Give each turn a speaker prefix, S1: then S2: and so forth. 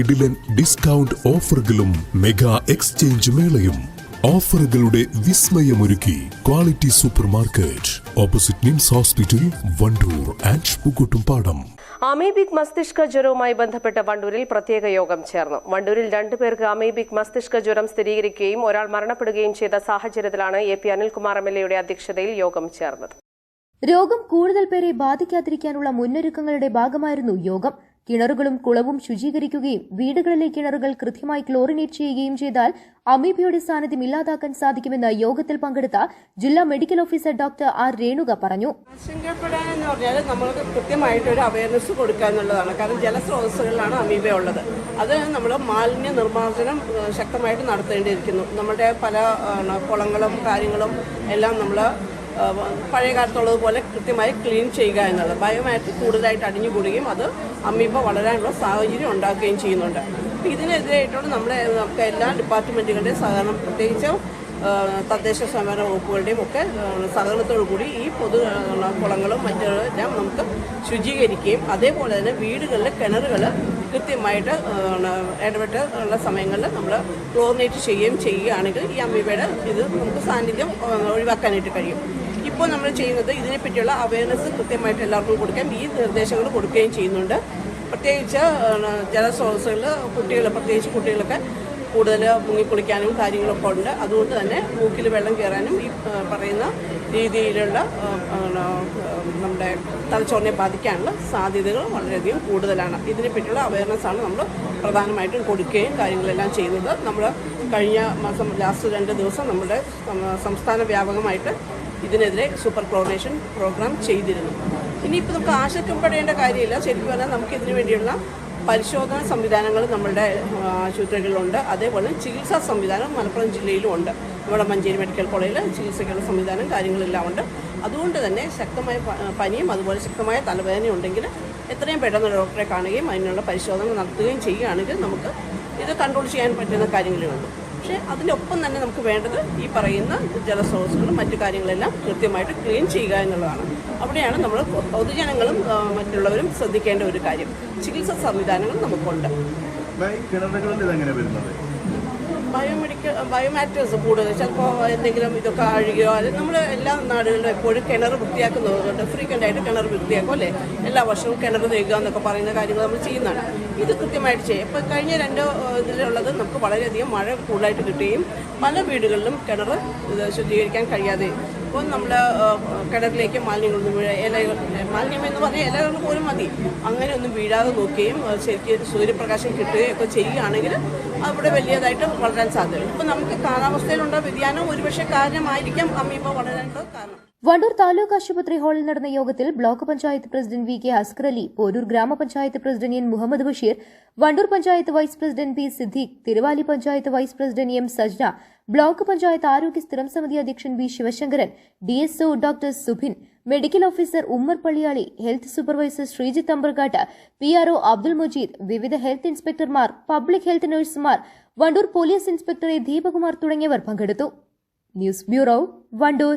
S1: കിടിലൻ ഡിസ്കൗണ്ട് ഓഫറുകളും mega exchange മേളയും. ഓഫറുകളുടെ വിസ്മയമൊരുക്കി quality super market opposite NIMS hospital Wandoor and Pookkottumpadam
S2: amoebic മസ്തിഷ്ക ജ്വരവുമായി ബന്ധപ്പെട്ട് വണ്ടൂരിൽ പ്രത്യേക യോഗം ചേർന്നു. വണ്ടൂരിൽ രണ്ടുപേർക്ക് അമീബിക് മസ്തിഷ്ക ജ്വരം സ്ഥിരീകരിക്കുകയും ഒരാൾ മരണപ്പെടുകയും ചെയ്ത സാഹചര്യത്തിലാണ് A P Anilkumar M L എയുടെ അധ്യക്ഷതയിൽ യോഗം ചേർന്നത്.
S3: രോഗം കൂടുതൽ പേരെ ബാധിക്കാതിരിക്കാനുള്ള മുന്നൊരുക്കങ്ങളുടെ ഭാഗമായിരുന്നു യോഗം. കിണറുകളും കുളവും ശുചീകരിക്കുകയും വീടുകളിലെ കിണറുകൾ കൃത്യമായി ക്ലോറിനേറ്റ് ചെയ്യുകയും ചെയ്താൽ അമീബിയുടെ സാന്നിധ്യം ഇല്ലാതാക്കാൻ സാധിക്കുമെന്ന് യോഗത്തിൽ പങ്കെടുത്ത ജില്ലാ medical officer doctor R Renuka പറഞ്ഞു.
S4: ആശങ്കപ്പെടാനെന്ന് നമ്മൾക്ക് കൃത്യമായിട്ടൊരു അവയർനെസ് കൊടുക്കുക എന്നുള്ളതാണ്. കാരണം ജലസ്രോതസ്സുകളിലാണ് അമീബ ഉള്ളത്. അത് നമ്മൾ മാലിന്യ നിർമ്മാർജനം ശക്തമായിട്ട് നടത്തേണ്ടിയിരിക്കുന്നു. നമ്മുടെ പല കുളങ്ങളും കാര്യങ്ങളും എല്ലാം നമ്മൾ പഴയ കാലത്തുള്ളത് പോലെ കൃത്യമായി ക്ലീൻ ചെയ്യുക എന്നുള്ളത്. ബയോമാറ്റിക് കൂടുതലായിട്ട് അടിഞ്ഞുകൂടുകയും അത് അമീബ വളരാനുള്ള സാഹചര്യം ഉണ്ടാക്കുകയും ചെയ്യുന്നുണ്ട്. ഇതിനെതിരായിട്ടുള്ള നമ്മുടെ നമുക്ക് എല്ലാ ഡിപ്പാർട്ട്മെന്റുകളുടെയും സഹകരണം പ്രത്യേകിച്ച് തദ്ദേശ സ്വയംഭരണ വകുപ്പുകളുടെയും ഒക്കെ സഹകരണത്തോടു കൂടി ഈ പൊതു കുളങ്ങളും മറ്റെല്ലാം നമുക്ക് ശുചീകരിക്കുകയും അതേപോലെ തന്നെ വീടുകളിലെ കിണറുകൾ കൃത്യമായിട്ട് ഇടപെട്ട് ഉള്ള സമയങ്ങളിൽ നമ്മൾ ക്ലോറിനേറ്റ് ചെയ്യുകയും ചെയ്യുകയാണെങ്കിൽ ഈ അമ്മീബയുടെ ഇത് നമുക്ക് സാന്നിധ്യം ഒഴിവാക്കാനായിട്ട് കഴിയും. ഇപ്പോൾ നമ്മൾ ചെയ്യുന്നത് ഇതിനെപ്പറ്റിയുള്ള അവയർനെസ് കൃത്യമായിട്ട് എല്ലാവർക്കും കൊടുക്കാൻ ഈ നിർദ്ദേശങ്ങൾ കൊടുക്കുകയും ചെയ്യുന്നുണ്ട്. പ്രത്യേകിച്ച് ജലസ്രോതസ്സുകൾ കുട്ടികൾ പ്രത്യേകിച്ച് കുട്ടികളൊക്കെ കൂടുതൽ മുങ്ങിക്കുളിക്കാനും കാര്യങ്ങളൊക്കെ ഉണ്ട്. അതുകൊണ്ട് തന്നെ മൂക്കിൽ വെള്ളം കയറാനും ഈ പറയുന്ന രീതിയിലുള്ള നമ്മുടെ തലച്ചോറിനെ ബാധിക്കാനുള്ള സാധ്യതകൾ വളരെയധികം കൂടുതലാണ്. ഇതിനെപ്പറ്റിയുള്ള അവയർനെസ്സാണ് നമ്മൾ പ്രധാനമായിട്ടും കൊടുക്കുകയും കാര്യങ്ങളെല്ലാം ചെയ്യുന്നത്. നമ്മൾ കഴിഞ്ഞ മാസം ലാസ്റ്റ് രണ്ട് ദിവസം നമ്മുടെ സംസ്ഥാന വ്യാപകമായിട്ട് ഇതിനെതിരെ സൂപ്പർ ക്ലോറിനേഷൻ പ്രോഗ്രാം ചെയ്തിരുന്നു. ഇനിയിപ്പോൾ നമുക്ക് ആശങ്കപ്പെടേണ്ട കാര്യമില്ല. ശരിക്കും പറഞ്ഞാൽ നമുക്ക് ഇതിനു വേണ്ടിയുള്ള പരിശോധന സംവിധാനങ്ങൾ നമ്മളുടെ ആശുപത്രികളിലുണ്ട്. അതേപോലെ ചികിത്സാ സംവിധാനം മലപ്പുറം ജില്ലയിലും ഉണ്ട് നമ്മുടെ മഞ്ചേരി മെഡിക്കൽ കോളേജിൽ ചികിത്സയ്ക്കുള്ള സംവിധാനം കാര്യങ്ങളെല്ലാം ഉണ്ട്. അതുകൊണ്ട് തന്നെ ശക്തമായ പനിയും അതുപോലെ ശക്തമായ തലവേദനയും ഉണ്ടെങ്കിൽ എത്രയും പെട്ടെന്ന് ഡോക്ടറെ കാണുകയും അതിനുള്ള പരിശോധന നടത്തുകയും ചെയ്യുകയാണെങ്കിൽ നമുക്ക് ഇത് കൺട്രോൾ ചെയ്യാൻ പറ്റുന്ന കാര്യങ്ങളേ ഉള്ളൂ. പക്ഷേ അതിനൊപ്പം തന്നെ നമുക്ക് വേണ്ടത് ഈ പറയുന്ന ജലസ്രോതസ്സുകളും മറ്റു കാര്യങ്ങളെല്ലാം കൃത്യമായിട്ട് ക്ലീൻ ചെയ്യുക എന്നുള്ളതാണ്. അവിടെയാണ് നമ്മൾ പൊതുജനങ്ങളും മറ്റുള്ളവരും ശ്രദ്ധിക്കേണ്ട ഒരു കാര്യം. ചികിത്സാ സംവിധാനങ്ങൾ നമുക്കുണ്ട്.
S5: കിണറുകളിൽ ഇതെങ്ങനെ
S4: ബയോമെഡിക്കൽ ബയോമാറ്റേഴ്സ് കൂടുതൽ. ചിലപ്പോൾ എന്തെങ്കിലും ഇതൊക്കെ അഴുകിയോ അത് നമ്മൾ എല്ലാ നാടുകളിലും എപ്പോഴും കിണർ വൃത്തിയാക്കുന്നതുകൊണ്ട് ഫ്രീക്വന്റ് ആയിട്ട് കിണർ വൃത്തിയാക്കും അല്ലേ? എല്ലാ വർഷവും കിണർ തേക്കുക എന്നൊക്കെ പറയുന്ന കാര്യങ്ങൾ നമ്മൾ ചെയ്യുന്നതാണ്. ഇത് കൃത്യമായിട്ട് ചെയ്യും. ഇപ്പോൾ കഴിഞ്ഞ രണ്ട് ഇതിലുള്ളത് നമുക്ക് വളരെയധികം മഴ കൂടുതലായിട്ട് കിട്ടുകയും പല വീടുകളിലും കിണർ ശുദ്ധീകരിക്കാൻ കഴിയാതെ ഇപ്പോൾ നമ്മൾ കിണറിലേക്ക് മാലിന്യങ്ങളൊന്നും വീഴ ഇലകൾ മാലിന്യം എന്ന് പറഞ്ഞാൽ ഇലകൾ പോലും മതി. അങ്ങനെ ഒന്നും വീഴാതെ നോക്കുകയും ശരിക്കും സൂര്യപ്രകാശം കിട്ടുകയും ഒക്കെ ചെയ്യുകയാണെങ്കിൽ അവിടെ വലിയതായിട്ട് വളരാൻ സാധ്യതയുണ്ട്. ഇപ്പോൾ നമുക്ക് കാലാവസ്ഥയിലുള്ള വ്യതിയാനം ഒരുപക്ഷെ കാരണമായിരിക്കാം. അമീബ വളരാനുള്ള കാരണം.
S3: വണ്ടൂർ താലൂക്ക് ആശുപത്രി ഹാളിൽ നടന്ന യോഗത്തിൽ block panchayat president V K Askar Ali Poroor ഗ്രാമപഞ്ചായത്ത് president N Muhammad Basheer Wandoor panchayat vice president P Siddique Thiruvali panchayat vice president M Sajna block panchayat ആരോഗ്യ സ്ഥിരം സമിതി അധ്യക്ഷൻ B Sivasankaran D S doctor Subin medical officer Ummer Palliyali health supervisor Sreejith Ambarkatt P R Abdul Mujeeb വിവിധ health ഇൻസ്പെക്ടർമാർ public health നഴ്സുമാർ Wandoor police inspector Deepakumar തുടങ്ങിയവർ പങ്കെടുത്തു. News bureau Wandoor.